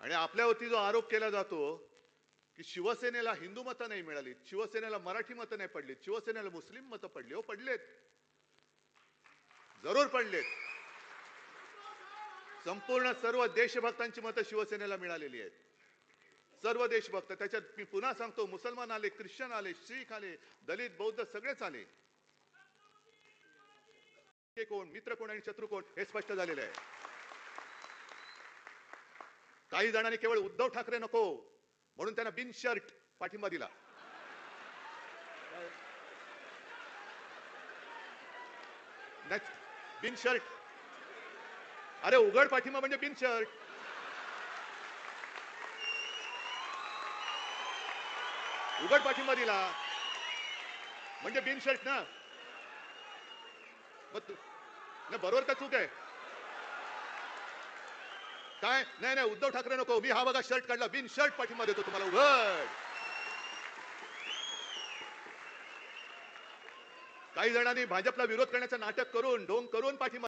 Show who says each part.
Speaker 1: आणि आपल्यावरती जो आरोप केला जातो की शिवसेनेला हिंदू मतं नाही मिळाली शिवसेनेला मराठी मतं नाही पडली शिवसेनेला मुस्लिम मतं पडली हो पडलेत. जरूर पडलेत. संपूर्ण सर्व देशभक्तांची मतं शिवसेनेला मिळालेली आहेत. सर्व देशभक्त त्याच्यात मी पुन्हा सांगतो मुसलमान आले ख्रिश्चन आले शीख आले दलित बौद्ध सगळेच आले. कोण? मित्र कोण आणि शत्रू कोण? हे स्पष्ट झालेलं आहे. काही जणांनी केवळ उद्धव ठाकरे नको म्हणून त्यांना बिन शर्ट पाठिंबा दिला. नेक्स्ट बिन शर्ट. अरे उघड पाठिंबा म्हणजे बिन शर्ट. उघड पाठिंबा दिला म्हणजे बिन शर्ट ना? मग तू- नाही, बरोबर का चूक आहे? काय? नाही नाही उद्धव ठाकरे नको. मी हा बघा शर्ट काढला. बिन शर्ट पाठिंबा देतो तुम्हाला. उघड. काही जणांनी भाजपला विरोध करण्याचं नाटक करून ढोंग करून पाठिंबा